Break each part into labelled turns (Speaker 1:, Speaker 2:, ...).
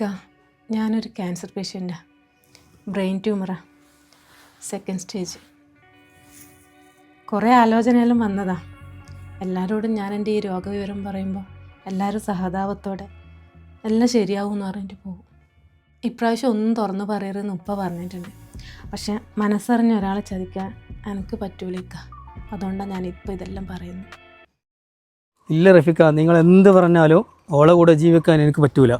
Speaker 1: ഇക്ക ഞാനൊരു ക്യാൻസർ പേഷ്യന്റാണ് ബ്രെയിൻ ട്യൂമറാണ് സെക്കൻഡ് സ്റ്റേജ് കുറേ ആലോചനകളും വന്നതാ. എല്ലാവരോടും ഞാൻ എന്റെ ഈ രോഗവിവരം പറയുമ്പോൾ എല്ലാവരും സഹതാപത്തോടെ എല്ലാം ശരിയാവും എന്ന് പറഞ്ഞിട്ട് പോകും. ഇപ്രാവശ്യം ഒന്നും തുറന്നു പറയരുതെന്ന് ഉപ്പ പറഞ്ഞിട്ടുണ്ട്. പക്ഷെ മനസ്സറിഞ്ഞ ഒരാളെ ചതിക്കാൻ എനിക്ക് പറ്റൂലിക്ക അതുകൊണ്ടാണ് ഞാൻ ഇപ്പോൾ ഇതെല്ലാം പറയുന്നത്
Speaker 2: ഇല്ല റഫിക്ക നിങ്ങൾ എന്ത് പറഞ്ഞാലും ഓളെ കൂടെ ജീവിക്കാൻ എനിക്ക് പറ്റൂല.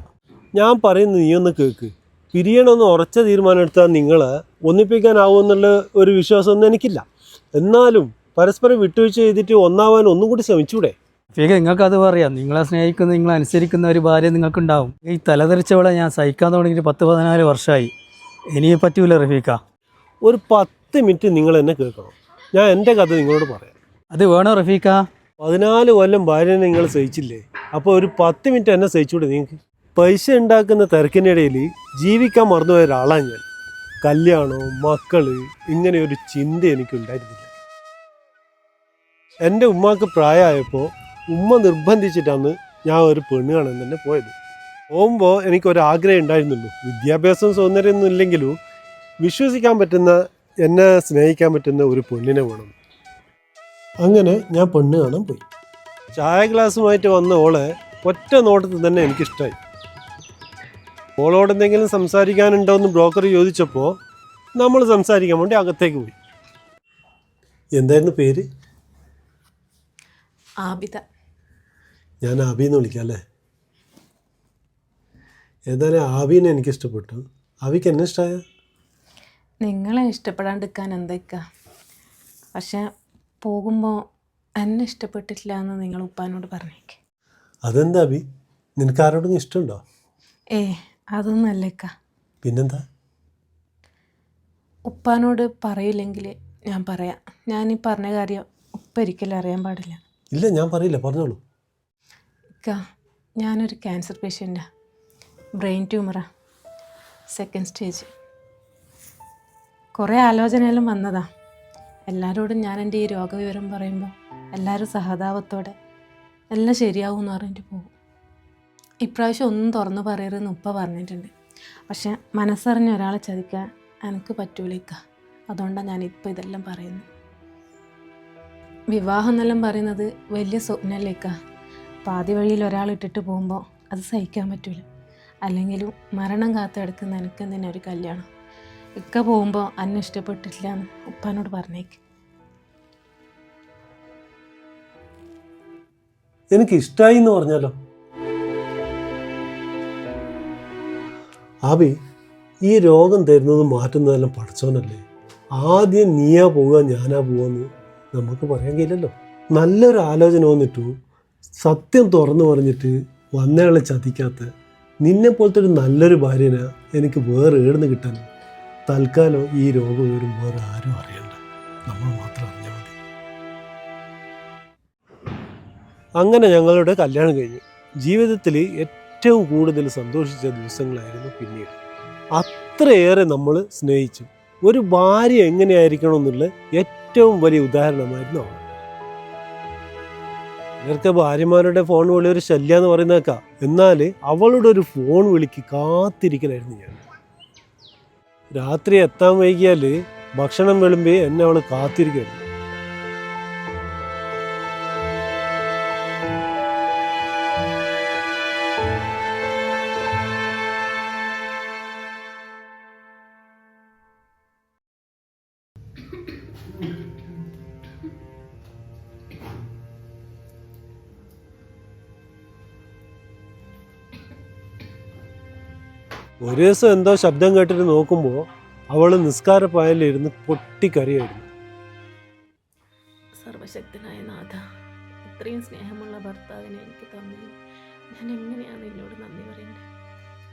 Speaker 3: ഞാൻ പറയുന്നത് നീ ഒന്ന് കേൾക്ക് പിരിയണമെന്ന് ഉറച്ച തീരുമാനം എടുത്താൽ നിങ്ങളെ ഒന്നിപ്പിക്കാനാവുമെന്നുള്ള ഒരു വിശ്വാസമൊന്നും എനിക്കില്ല. എന്നാലും പരസ്പരം വിട്ടുവീഴ്ച ചെയ്തിട്ട് ഒന്നാവാൻ ഒന്നും കൂടി ശ്രമിച്ചൂടെ?
Speaker 2: റഫീഖ നിങ്ങൾക്കത് അത് പറയാം. നിങ്ങളെ സ്നേഹിക്കുന്ന നിങ്ങളെ അനുസരിക്കുന്ന ഒരു ഭാര്യ നിങ്ങൾക്കുണ്ടാവും. ഈ തലതെറിച്ചവളെ ഞാൻ സഹിക്കാൻ തുടങ്ങിയിട്ട് പത്ത് പതിനാല് വർഷമായി. ഇനി പറ്റൂല റഫീക്ക
Speaker 3: ഒരു പത്ത് മിനിറ്റ് നിങ്ങൾ എന്നെ കേൾക്കണം. ഞാൻ എന്റെ കഥ നിങ്ങളോട് പറയാം.
Speaker 2: അത് വേണോ റഫീക്ക
Speaker 3: പതിനാല് കൊല്ലം ഭാര്യനെ നിങ്ങൾ സഹിച്ചില്ലേ? അപ്പോൾ ഒരു പത്ത് മിനിറ്റ് എന്നെ സഹിച്ചുകൂടെ നിങ്ങൾക്ക്? പൈസ ഉണ്ടാക്കുന്ന തിരക്കിനിടയിൽ ജീവിക്കാൻ മറന്നുപോയ ഒരാളാണ് ഞാൻ. കല്യാണോ മക്കൾ ഇങ്ങനെ ഒരു ചിന്ത എനിക്കുണ്ടായിരുന്നില്ല. എന്റെ ഉമ്മാക്ക് പ്രായമായപ്പോൾ ഉമ്മ നിർബന്ധിച്ചിട്ടാണ് ഞാൻ ഒരു പെണ്ണ് കാണാൻ തന്നെ പോയത്. പോകുമ്പോൾ എനിക്കൊരാഗ്രഹം ഉണ്ടായിരുന്നുള്ളൂ. വിദ്യാഭ്യാസം സൗന്ദര്യമൊന്നും ഇല്ലെങ്കിലും വിശ്വസിക്കാൻ പറ്റുന്ന എന്നെ സ്നേഹിക്കാൻ പറ്റുന്ന ഒരു പെണ്ണിനെ വേണം. അങ്ങനെ ഞാൻ പെണ്ണ് കാണാൻ പോയി. ചായ ഗ്ലാസ്സുമായിട്ട് വന്ന ഓളെ ഒറ്റ നോട്ടത്തിൽ തന്നെ എനിക്കിഷ്ടമായി ഓളോട് എന്തെങ്കിലും സംസാരിക്കാനുണ്ടോ എന്ന് ബ്രോക്കർ ചോദിച്ചപ്പോൾ നമ്മൾ സംസാരിക്കാൻ വേണ്ടി അകത്തേക്ക് പോയി. എന്തായിരുന്നു പേര്?
Speaker 1: ആബിത.
Speaker 3: ഞാൻ ആബി എന്ന് വിളിക്കാം അല്ലേ? ഏതായാലും ആബീനെ എനിക്ക് ഇഷ്ടപ്പെട്ടു ആബിക്ക് എന്നെ ഇഷ്ടമായ
Speaker 1: നിങ്ങളെ ഇഷ്ടപ്പെടാണ്ടിരിക്കാൻ എന്തൊക്കെ? പക്ഷെ പോകുമ്പോൾ എന്നെ ഇഷ്ടപ്പെട്ടിട്ടില്ല എന്ന് നിങ്ങൾ ഉപ്പാനോട് പറഞ്ഞേക്ക്.
Speaker 3: അതെന്താ അബി നിനക്ക് ആരോടും ഇഷ്ടമുണ്ടോ?
Speaker 1: ഏ അതൊന്നും ഇക്ക
Speaker 3: പിന്നെന്താ?
Speaker 1: ഉപ്പാനോട് പറയില്ലെങ്കിൽ ഞാൻ പറയാം. ഞാൻ ഈ പറഞ്ഞ കാര്യം ഉപ്പ ഒരിക്കലും അറിയാൻ പാടില്ല.
Speaker 3: ഇല്ല ഞാൻ പറയില്ല. പറഞ്ഞോളൂ.
Speaker 1: ഇക്ക ഞാനൊരു ക്യാൻസർ പേഷ്യന്റാണ് ബ്രെയിൻ ട്യൂമറാ സെക്കൻഡ് സ്റ്റേജ് കുറേ ആലോചനയെല്ലാം വന്നതാ. എല്ലാവരോടും ഞാൻ എന്റെ ഈ രോഗവിവരം പറയുമ്പോൾ എല്ലാവരും സഹതാപത്തോടെ എല്ലാം ശരിയാവും എന്ന് പറഞ്ഞിട്ട് പോകും. ഇപ്രാവശ്യം ഒന്നും തുറന്നു പറയരുതെന്ന് ഉപ്പ പറഞ്ഞിട്ടുണ്ട്. പക്ഷെ മനസ്സറിഞ്ഞ ഒരാളെ ചതിക്കാൻ എനിക്ക് പറ്റൂലേക്ക അതുകൊണ്ടാണ് ഞാൻ ഇപ്പോൾ ഇതെല്ലാം പറയുന്നത്. വിവാഹം എന്നെല്ലാം പറയുന്നത് വലിയ സ്വപ്നമല്ലേക്ക പാതി വഴിയിൽ ഒരാൾ ഇട്ടിട്ട് പോകുമ്പോൾ അത് സഹിക്കാൻ പറ്റൂല. അല്ലെങ്കിലും മരണം കാത്തെടുക്കുന്ന എനിക്ക് തന്നെ ഒരു കല്യാണം? ഇക്ക പോകുമ്പോൾ അന്നെ ഇഷ്ടപ്പെട്ടിട്ടില്ല എന്ന് ഉപ്പാനോട് പറഞ്ഞേക്ക്.
Speaker 3: എനിക്ക് ഇഷ്ടമായി എന്ന് പറഞ്ഞാലോ? ആബി ഈ രോഗം തരുന്നത് മാറ്റുന്നതെല്ലാം പഠിച്ചവനല്ലേ? ആദ്യം നീയാ പോവുക ഞാനാ പോവുകയെന്ന് നമുക്ക് പറയാൻ കഴിയില്ലല്ലോ. നല്ലൊരു ആലോചന വന്നിട്ടു സത്യം തുറന്നു പറഞ്ഞിട്ട് വന്നയാളെ ചതിക്കാത്ത നിന്നെ പോലത്തെ ഒരു നല്ലൊരു ഭാര്യനെ എനിക്ക് വേറെ ഏടുന്ന് കിട്ടാൻ തൽക്കാലം ഈ രോഗം വരും വേറെ ആരും അറിയണ്ട. നമ്മൾ മാത്രം അറിഞ്ഞാൽ മതി. അങ്ങനെ ഞങ്ങളുടെ കല്യാണം കഴിഞ്ഞു. ജീവിതത്തിൽ ഏറ്റവും കൂടുതൽ സന്തോഷിച്ച ദിവസങ്ങളായിരുന്നു പിന്നീട്. അത്രയേറെ നമ്മൾ സ്നേഹിച്ചു. ഒരു ഭാര്യ എങ്ങനെയായിരിക്കണം എന്നുള്ള ഏറ്റവും വലിയ ഉദാഹരണമായിരുന്നു അവൾ. നേരത്തെ ഭാര്യമാരുടെ ഫോൺ വിളി ഒരു ശല്യ എന്ന് പറയുന്നേക്കാ. എന്നാൽ അവളുടെ ഒരു ഫോൺ വിളിക്ക് കാത്തിരിക്കലായിരുന്നു ഞാൻ. രാത്രി എത്താൻ വൈകിയാൽ ഭക്ഷണം വിളുമ്പി എന്നെ അവൾ കാത്തിരിക്കുമായിരുന്നു. ഒരു ദിവസം എന്തോ ശബ്ദം കേട്ടിട്ട് നോക്കുമ്പോൾ അവൾ നിസ്കാരപ്പായലിരുന്ന് പൊട്ടിക്കരയായിരുന്നു.
Speaker 1: സർവശക്തനായ നാഥ ഇത്രയും സ്നേഹമുള്ള ഭർത്താവിനെ എനിക്ക് തന്നു. ഞാൻ എങ്ങനെയാണ് എന്നോട് നന്ദി പറയേണ്ടത്?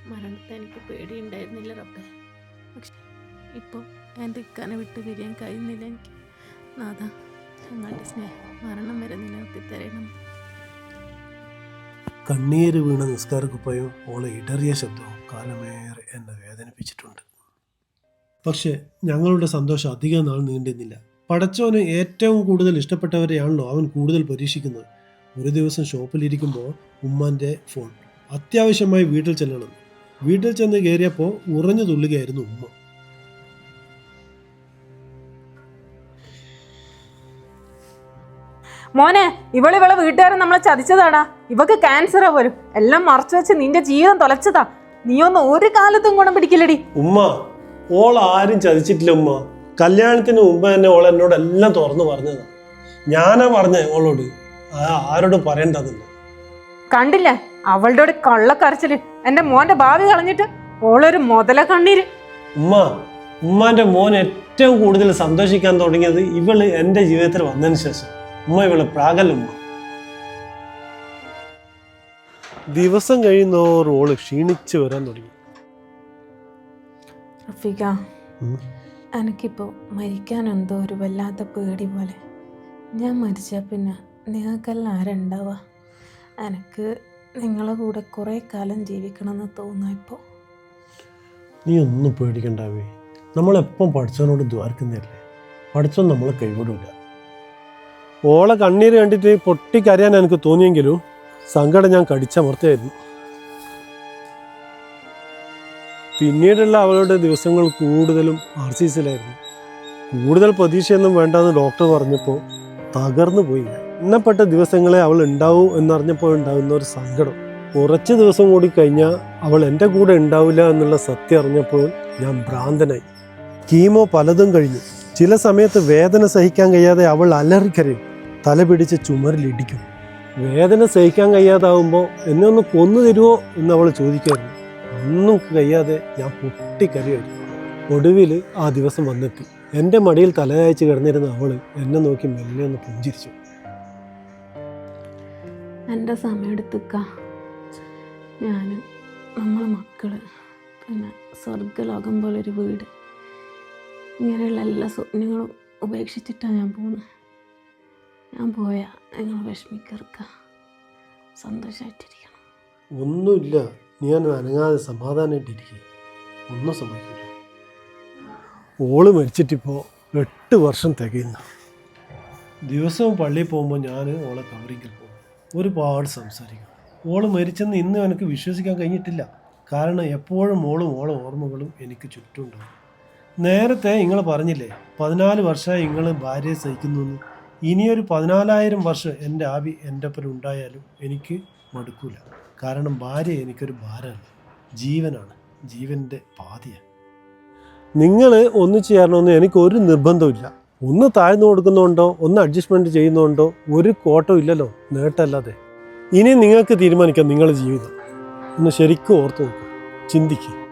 Speaker 1: മരണത്തെ എനിക്ക് പേടിയുണ്ടായിരുന്നില്ല റബ്ബെ. പക്ഷെ ഇപ്പോൾ എന്റെ ഇക്കാനെ വിട്ട് പിരിയാൻ കഴിയുന്നില്ല എനിക്ക്. നാഥ ഞങ്ങളുടെ സ്നേഹം മരണം വരെ നിലനിർത്തി തരണം.
Speaker 3: കണ്ണീര് വീണ നിസ്കാരക്കുപ്പയും ഓളെ ഇടറിയ ശബ്ദവും കാലമേറെ എന്നെ വേദനിപ്പിച്ചിട്ടുണ്ട്. പക്ഷേ ഞങ്ങളുടെ സന്തോഷം അധികം നാൾ നീണ്ടിരുന്നില്ല പടച്ചോന് ഏറ്റവും കൂടുതൽ ഇഷ്ടപ്പെട്ടവരെയാണല്ലോ അവൻ കൂടുതൽ പരീക്ഷിക്കുന്നത്. ഒരു ദിവസം ഷോപ്പിലിരിക്കുമ്പോൾ ഉമ്മാന്റെ ഫോൺ. അത്യാവശ്യമായി വീട്ടിൽ ചെല്ലണം. വീട്ടിൽ ചെന്ന് കയറിയപ്പോൾ ഉറഞ്ഞു തുള്ളുകയായിരുന്നു ഉമ്മ.
Speaker 4: മോനെ ഇവളിവളെ വീട്ടുകാരൻ നമ്മളെ ചതിച്ചതാടാ. ഇവക്ക് ക്യാൻസറാ പോലും എല്ലാം മറച്ചു വെച്ച് നിന്റെ ജീവിതം തൊലച്ചതാ. ഒന്ന് ഒരു കാലത്തും ഗുണം പിടിക്കില്ലടി.
Speaker 3: ഉമ്മ ഓൾ ആരും ചതിച്ചിട്ടില്ല ഉമ്മ. കല്യാണത്തിന് മുമ്പ് തന്നെ ഓൾ എന്നോട് എല്ലാം തുറന്നു പറഞ്ഞതാ. ഞാനാ പറഞ്ഞ ഓളോട്. ആരോട് ആരോടും പറയണ്ടതില്ല.
Speaker 4: കണ്ടില്ലേ? അവളുടെ ഒരു കള്ളക്കരച്ചിൽ. എന്റെ മോന്റെ ഭാവി കളഞ്ഞിട്ട് ഓളൊരു മുതല കണ്ണീര്.
Speaker 3: ഉമ്മ ഉമ്മാന്റെ മോൻ ഏറ്റവും കൂടുതൽ സന്തോഷിക്കാൻ തുടങ്ങിയത് ഇവൾ എന്റെ ജീവിതത്തിൽ വന്നതിന് ശേഷം. ഉമ്മ ഇവൾ പ്രാഗല്ല ദിവസം കഴിയുന്നോറും ഓൾ ക്ഷീണിച്ചു വരാൻ തുടങ്ങി.
Speaker 1: റഫീഖ എനിക്കിപ്പോ മരിക്കാൻ എന്തോ ഒരു വല്ലാത്ത പേടി പോലെ. ഞാൻ മരിച്ചാൽ പിന്നെ നിങ്ങൾക്കെല്ലാം ആരുണ്ടാവുക എനിക്ക് നിങ്ങളെ കൂടെ കുറേ കാലം ജീവിക്കണമെന്ന് തോന്നുക ഇപ്പോൾ
Speaker 3: നീ ഒന്നും പേടിക്കണ്ടാവേ നമ്മളെപ്പം പഠിച്ചവനോട് ദ്വാരക്കുന്നതല്ലേ? പഠിച്ചോ നമ്മളെ കൈവിടില്ല ഓളെ കണ്ണീര് കണ്ടിട്ട് പൊട്ടിക്കരയാൻ എനിക്ക് തോന്നിയെങ്കിലും സങ്കടം ഞാൻ കടിച്ചമർത്തായിരുന്നു പിന്നീടുള്ള അവളുടെ ദിവസങ്ങൾ കൂടുതലും ആർ സി സിയിലായിരുന്നു കൂടുതൽ പ്രതീക്ഷയൊന്നും വേണ്ടെന്ന് ഡോക്ടർ പറഞ്ഞപ്പോൾ തകർന്നു പോയി എന്നപ്പെട്ട ദിവസങ്ങളെ അവൾ ഉണ്ടാവും എന്നറിഞ്ഞപ്പോൾ ഉണ്ടാകുന്ന ഒരു സങ്കടം. കുറച്ച് ദിവസം കൂടി കഴിഞ്ഞാൽ അവൾ എന്റെ കൂടെ ഉണ്ടാവില്ല എന്നുള്ള സത്യം അറിഞ്ഞപ്പോൾ ഞാൻ ഭ്രാന്തനായി. കീമോ പലതും കഴിഞ്ഞു. ചില സമയത്ത് വേദന സഹിക്കാൻ കഴിയാതെ അവൾ അലറിക്കരയും തല പിടിച്ച് ചുമരിലിടിക്കും. വേദന സഹിക്കാൻ കഴിയാതാവുമ്പോൾ എന്നെ ഒന്ന് കൊന്നു തരുമോ എന്ന് അവൾ ചോദിക്കായിരുന്നു. ഒന്നും കഴിയാതെ ഞാൻ പൊട്ടിക്കരയായിരുന്നു ഒടുവിൽ ആ ദിവസം വന്നെത്തി. എന്റെ മടിയിൽ തലയാഴ്ച കിടന്നിരുന്ന അവൾ എന്നെ നോക്കി മെല്ലെ ഒന്ന് പുഞ്ചിരിച്ചു.
Speaker 1: എന്റെ സമയം എടുത്തുക്ക. ഞാൻ നമ്മളെ മക്കൾ പിന്നെ സ്വർഗലോകം ഒരു വീട്. ഇങ്ങനെയുള്ള എല്ലാ സ്വപ്നങ്ങളും ഉപേക്ഷിച്ചിട്ടാണ് ഞാൻ പോകുന്നത് ഞാൻ പോയാൽ നിങ്ങൾ വിഷമിക്കർക്ക സന്തോഷമായിട്ടിരിക്കണം
Speaker 3: ഒന്നുമില്ല. ഞാൻ അനങ്ങാതെ സമാധാനമായിട്ടിരിക്കുക ഒന്നും സംഭവിക്കില്ല ഓൾ മരിച്ചിട്ടിപ്പോൾ എട്ട് വർഷം തികയുന്നു. ദിവസവും പള്ളിയിൽ പോകുമ്പോൾ ഞാൻ ഓളെ കവറിങ്കിൽ പോകും. ഒരുപാട് സംസാരിക്കും. ഓൾ മരിച്ചെന്ന് ഇന്നും എനിക്ക് വിശ്വസിക്കാൻ കഴിഞ്ഞിട്ടില്ല. കാരണം എപ്പോഴും ഓളും ഓളെ ഓർമ്മകളും എനിക്ക് ചുറ്റുമുണ്ടാവും നേരത്തെ നിങ്ങൾ പറഞ്ഞില്ലേ പതിനാല് വർഷമായി നിങ്ങൾ ഭാര്യയെ സഹിക്കുന്നു ഇനിയൊരു പതിനാലായിരം വർഷം എന്റെ ആവി എന്റെ ഒപ്പം ഉണ്ടായാലും എനിക്ക് മടുക്കൂല. കാരണം ഭാര്യ എനിക്കൊരു ഭാരമല്ല. ജീവനാണ്. ജീവന്റെ പാതിയാണ്. നിങ്ങൾ ഒന്നിച്ചു ചേരണമെന്ന് എനിക്ക് ഒരു നിർബന്ധമില്ല ഒന്ന് താഴ്ന്നു കൊടുക്കുന്നുണ്ടോ ഒന്ന് അഡ്ജസ്റ്റ്മെന്റ് ചെയ്യുന്നുണ്ടോ ഒരു കോട്ടം ഇല്ലല്ലോ നേട്ടമല്ലാതെ. ഇനി നിങ്ങൾക്ക് തീരുമാനിക്കാം നിങ്ങളുടെ ജീവിതം. ഒന്ന് ശരിക്കും ഓർത്ത് നോക്കുക. ചിന്തിക്കുക.